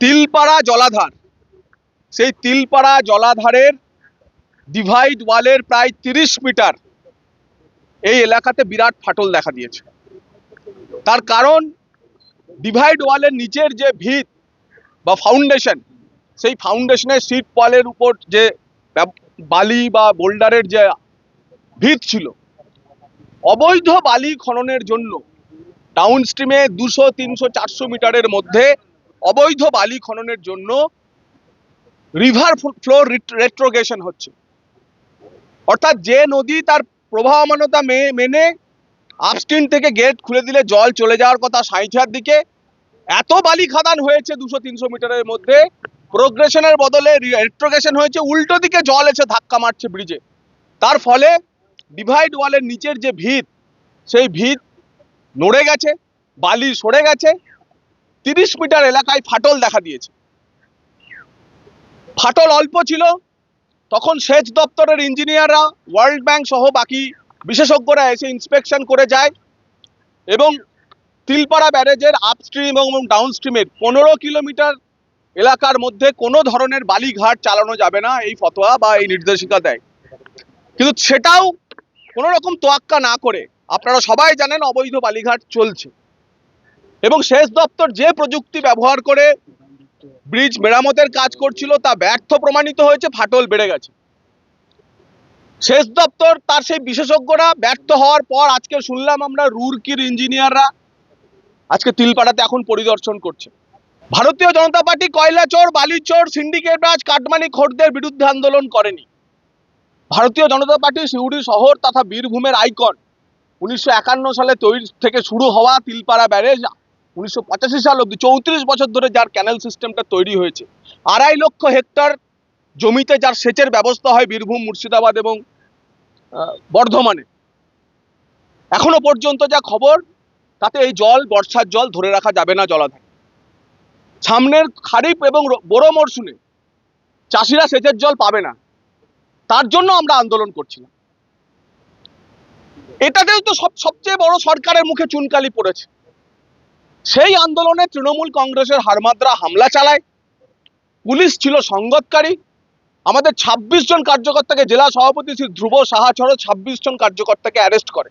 তিলপাড়া জলাধার। সেই তিলপাড়া জলাধারের ডিভাইড ওয়ালের প্রায় তিরিশ মিটার এই এলাকাতে বিরাট ফাটল দেখা দিয়েছে। তার কারণ ডিভাইড ওয়ালের নিচের যে ভিত বা ফাউন্ডেশন সেই ফাউন্ডেশনের সিট ওয়ালের উপর যে বালি বা বোল্ডারের যে ভিত ছিল, অবৈধ বালি খননের জন্য ডাউন স্ট্রিমে দুশো, তিনশো, চারশো মিটারের মধ্যে অবৈধ বালি খননের জন্য রিভার ফ্লোর রেট্রোগেশন হচ্ছে। অর্থাৎ যে নদী তার প্রবাহমানতা মেনে আপস্ট্রিম থেকে গেট খুলে দিলে জল চলে যাওয়ার কথা সাঁইথিয়ার দিকে, এত বালি খাদান হয়েছে দুশো তিনশো মিটারের মধ্যে প্রোগ্রেশনের বদলে রেট্রোগেশন হয়েছে, উল্টো দিকে জল এসে ধাক্কা মারছে ব্রিজে তার ফলে ডিভাইড ওয়ালের নিচের যে ভিত, সেই ভিত নড়ে গেছে, বালি সরে গেছে তিরিশ মিটার এলাকায় ফাটল দেখা দিয়েছে। ফাটল অল্প ছিল, তখন সেচ দপ্তরের ইঞ্জিনিয়াররা, ওয়ার্ল্ড ব্যাংক সহ বাকি বিশেষজ্ঞরা এসে ইন্সপেকশন করে যায় এবং তিলপাড়া ব্যারেজের আপস্ট্রিম এবং ডাউনস্ট্রিমের পনেরো কিলোমিটার এলাকার মধ্যে কোনো ধরনের বালিঘাট চালানো যাবে না, এই ফতোয়া বা এই নির্দেশিকা দেয়। কিন্তু সেটাও কোনো রকম তোয়াক্কা না করে, আপনারা সবাই জানেন অবৈধ বালিঘাট চলছে। এবং সেচ দপ্তর যে প্রযুক্তি ব্যবহার করে ব্রিজ মেরামতের কাজ করছিল তা ব্যর্থ প্রমাণিত হয়েছে, ফাটল বেড়ে গেছে। সেচ দপ্তর তার সেই বিশেষজ্ঞরা ব্যর্থ হওয়ার পর আজকে শুনলাম আমরা রুরকির ইঞ্জিনিয়াররা আজকে তিলপাড়াতে এখন পরিদর্শন করছে। ভারতীয় জনতা পার্টি কয়লা চোর বালি চোর সিন্ডিকেট রাজ, কাটমানি খোরদের বিরুদ্ধে আন্দোলন করেনি। ভারতীয় জনতা পার্টি সিউড়ি শহর তথা বীরভূমের আইকন উনিশশো একান্ন সালে তৈরি থেকে শুরু হওয়া তিলপাড়া ব্যারেজ উনিশশো পঁচাশি সাল অব্দি চৌত্রিশ বছর ধরে যার ক্যানেল সিস্টেমটা তৈরি হয়েছে। আড়াই লক্ষ হেক্টর জমিতে যার সেচের ব্যবস্থা হয় বীরভূম, মুর্শিদাবাদ এবং বর্ধমানে। এখনও পর্যন্ত যা খবর, তাতে এই জল, বর্ষার জল ধরে রাখা যাবে না জলাধার। সামনের খারিফ এবং বড় মরশুমে চাষিরা সেচের জল পাবে না। তার জন্য আমরা আন্দোলন করছিলাম। এটাতেও তো সব, সবচেয়ে বড় সরকারের মুখে চুনকালি পড়েছে। সেই আন্দোলনে তৃণমূল কংগ্রেসের হারমাদ্রা হামলা চালায়। পুলিশ ছিল সংগতকারী আমাদের ২৬ জন কার্যকর্তাকে জেলা সভাপতি শ্রী ধ্রুব সাহা ছাড়াও ছাব্বিশ জন কার্যকর্তাকে অ্যারেস্ট করে।